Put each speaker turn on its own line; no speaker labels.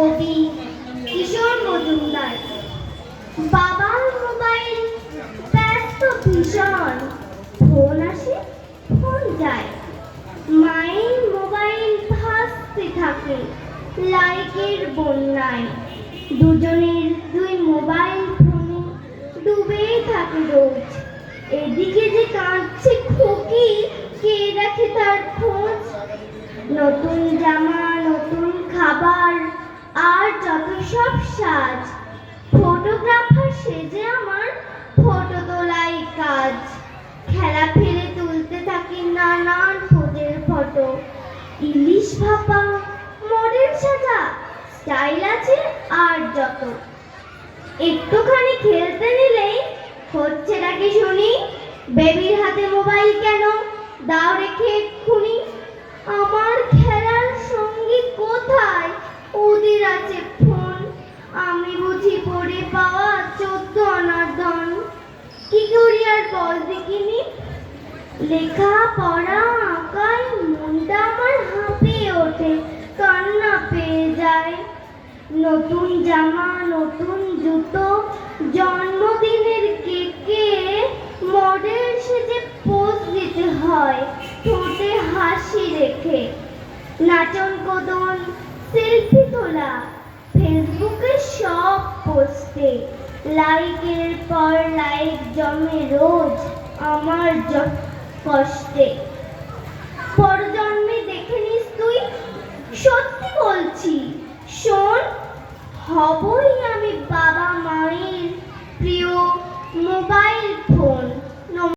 কবি কিশোর মজুমদার। বাবার মোবাইল ব্যস্ত ভীষণ। ফোন আসে, ফোন যায়। মায়ের মোবাইল ভাসতে থাকে লাইকের বন্যায়। দুজনের দুই মোবাইল ফোনে ডুবেই থাকে রোজ। এদিকে যে কাঁদছে খুকি, কে রাখে তার খোঁজ? নতুন জামা, নতুন সব সাজ। ফটোগ্রাফার সেজে আমার ফটো তোলাই কাজ। খেলা ফেলে তুলতে থাকি নানান পোজের ফটো। ইলিশ ভাপা, মডেল সাজা, স্টাইল আছে আর যত। একটুখানি খেলতে নিলেই হচ্ছে নাকি শুনি। বেবির হাতে মোবাইল কেন? দাও রেখে এক্ষুনি আমার খেলার সঙ্গী কোথায় ওদের আছে ফোন আমি পড়ে পাওয়া চোদ্দ আনার ধন। কি করি আর বল দেখিনি? লেখা পড়া আঁকায় মনটা আমার হাঁপিয়ে ওঠে, কান্না পেয়ে যায়। নতুন জামা, নতুন জুতো, জন্মদিনের কেকে মডেল সেজে পোজ দিতে হয়, ঠোঁটে হাসি রেখে। নাচন কদন, সেলফি তোলা সব লাইকের পর লাইক জমে রোজ আমার কষ্টে। পরজন্মে দেখে নিস তুই, সত্যি বলছি, শোন, হবই আমি বাবা মায়ের